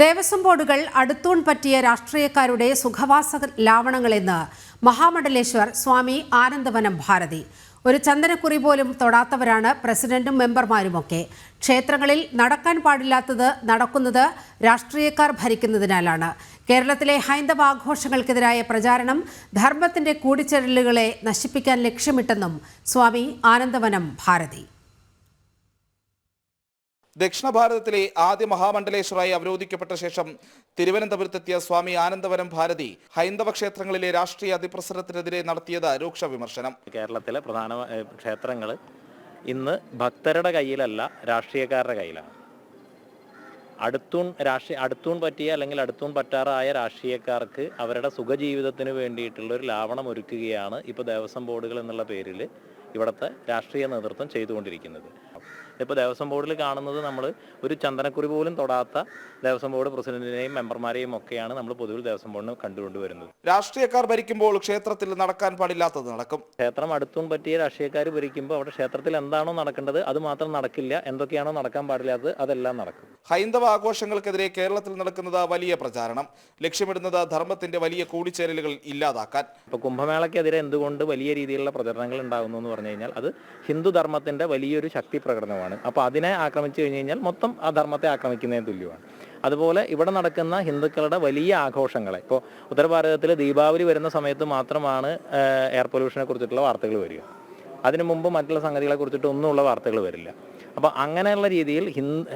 ദേവസ്വം ബോർഡുകൾ അടുത്തൂൺ പറ്റിയ രാഷ്ട്രീയക്കാരുടെ സുഖവാസ ലാവണങ്ങളെന്ന് മഹാമണ്ഡലേശ്വർ സ്വാമി ആനന്ദവനം ഭാരതി. ഒരു ചന്ദനക്കുറി പോലും തൊടാത്തവരാണ് പ്രസിഡന്റും മെമ്പർമാരുമൊക്കെ. ക്ഷേത്രങ്ങളിൽ നടക്കാൻ പാടില്ലാത്തത് നടക്കുന്നത് രാഷ്ട്രീയക്കാർ ഭരിക്കുന്നതിനാലാണ്. കേരളത്തിലെ ഹൈന്ദവ ആഘോഷങ്ങൾക്കെതിരായ പ്രചാരണം ധർമ്മത്തിന്റെ കൂടിച്ചേരലുകളെ നശിപ്പിക്കാൻ ലക്ഷ്യമിട്ടെന്നും സ്വാമി ആനന്ദവനം ഭാരതി. ദക്ഷിണ ഭാരതത്തിലെ ആദ്യ മഹാമണ്ഡലേശ്വറായി അവരോധിക്കപ്പെട്ട ശേഷം തിരുവനന്തപുരത്തെത്തിയ സ്വാമി ആനന്ദവരം ഭാരതി ഹൈന്ദവ ക്ഷേത്രങ്ങളിലെ രാഷ്ട്രീയ അതിപ്രസരത്തിനെതിരെ നടത്തിയത് രൂക്ഷ വിമർശനം. കേരളത്തിലെ പ്രധാന ക്ഷേത്രങ്ങൾ ഇന്ന് ഭക്തരുടെ കയ്യിലല്ല രാഷ്ട്രീയക്കാരുടെ കയ്യിലാണ്. അടുത്തൂൺ രാഷ്ട്രീയ അടുത്തൂൺ പറ്റിയ അല്ലെങ്കിൽ അടുത്തൂൺ പറ്റാറായ രാഷ്ട്രീയക്കാർക്ക് അവരുടെ സുഖജീവിതത്തിന് വേണ്ടിയിട്ടുള്ള ഒരു ലാവണം ഒരുക്കുകയാണ് ഇപ്പോൾ ദേവസ്വം ബോർഡുകൾ എന്നുള്ള പേരിൽ ഇവിടുത്തെ രാഷ്ട്രീയ നേതൃത്വം ചെയ്തുകൊണ്ടിരിക്കുന്നത്. ഇപ്പോൾ ദേവസ്വം ബോർഡിൽ കാണുന്നത് നമ്മൾ ഒരു ചന്ദനക്കുറി പോലും തൊടാത്ത ദേവസ്വം ബോർഡ് പ്രസിഡന്റിനെയും മെമ്പർമാരെയും ഒക്കെയാണ് നമ്മൾ പൊതുവിൽ ദേവസ്വം ബോർഡിന് കണ്ടുകൊണ്ടുവരുന്നത്. രാഷ്ട്രീയക്കാർ ഭരിക്കുമ്പോൾ ക്ഷേത്രത്തിൽ നടക്കാൻ പാടില്ലാത്തത് നടക്കും. ക്ഷേത്രം അടുത്തും പറ്റിയ രാഷ്ട്രീയക്കാർ ഭരിക്കുമ്പോൾ അവിടെ ക്ഷേത്രത്തിൽ എന്താണോ നടക്കേണ്ടത് അത് മാത്രം നടക്കില്ല എന്തൊക്കെയാണോ നടക്കാൻ പാടില്ലാത്തത് അതെല്ലാം നടക്കും. ഹൈന്ദവ ആഘോഷങ്ങൾക്കെതിരെ കേരളത്തിൽ നടക്കുന്നത് വലിയ പ്രചാരണം. ലക്ഷ്യമിടുന്നത് ധർമ്മത്തിന്റെ വലിയ കൂടിച്ചേരലുകൾ ഇല്ലാതാക്കാൻ. ഇപ്പോൾ കുംഭമേളയ്ക്കെതിരെ എന്തുകൊണ്ട് വലിയ രീതിയിലുള്ള പ്രചരണങ്ങൾ ഉണ്ടാകുന്നു എന്ന് പറഞ്ഞു കഴിഞ്ഞാൽ അത് ഹിന്ദു ധർമ്മത്തിന്റെ വലിയൊരു ശക്തി പ്രകടനമാണ് അപ്പോൾ അതിനെ ആക്രമിച്ചു കഴിഞ്ഞ് കഴിഞ്ഞാൽ മൊത്തം ആ ധർമ്മത്തെ ആക്രമിക്കുന്നതിന് തുല്യമാണ്. അതുപോലെ ഇവിടെ നടക്കുന്ന ഹിന്ദുക്കളുടെ വലിയ ആഘോഷങ്ങളെ ഇപ്പോൾ ഉത്തരഭാരതത്തിൽ ദീപാവലി വരുന്ന സമയത്ത് മാത്രമാണ് എയർ പൊല്യൂഷനെ കുറിച്ചിട്ടുള്ള വാർത്തകൾ വരിക. അതിനു മുമ്പ് മറ്റുള്ള സംഗതികളെ കുറിച്ചിട്ട് ഒന്നുമുള്ള വാർത്തകൾ വരില്ല. അപ്പോൾ അങ്ങനെയുള്ള രീതിയിൽ ഹിന്ദ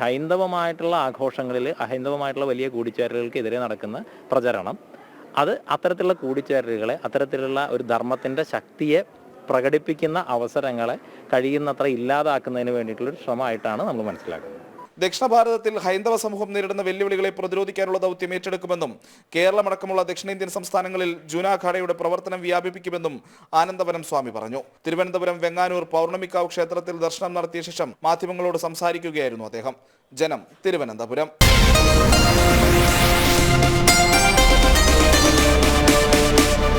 ഹൈന്ദവമായിട്ടുള്ള ആഘോഷങ്ങളിൽ അഹൈന്ദവമായിട്ടുള്ള വലിയ കൂടിച്ചേരലുകൾക്കെതിരെ നടക്കുന്ന പ്രചരണം അത് അത്തരത്തിലുള്ള കൂടിച്ചേരലുകളെ അത്തരത്തിലുള്ള ഒരു ധർമ്മത്തിന്റെ ശക്തിയെ പ്രകടിപ്പിക്കുന്ന അവസരങ്ങളെ കഴിയുന്നത്ര ഇല്ലാതാക്കുന്നതിന് വേണ്ടിയിട്ടുള്ള ഒരു ശ്രമമായിട്ടാണ് നമ്മൾ മനസ്സിലാക്കുന്നത്. ദക്ഷിണ ഭാരതത്തിൽ ഹൈന്ദവ സമൂഹം നേരിടുന്ന വെല്ലുവിളികളെ പ്രതിരോധിക്കാനുള്ള ദൗത്യം ഏറ്റെടുക്കുമെന്നും കേരളമടക്കമുള്ള ദക്ഷിണേന്ത്യൻ സംസ്ഥാനങ്ങളിൽ ജൂനാഖാഡയുടെ പ്രവർത്തനം വ്യാപിപ്പിക്കുമെന്നും ആനന്ദവനം സ്വാമി പറഞ്ഞു. തിരുവനന്തപുരം വെങ്ങാനൂർ പൗർണമിക്കാവ് ക്ഷേത്രത്തിൽ ദർശനം നടത്തിയ ശേഷം മാധ്യമങ്ങളോട് സംസാരിക്കുകയായിരുന്നു അദ്ദേഹം. ജനം തിരുവനന്തപുരം.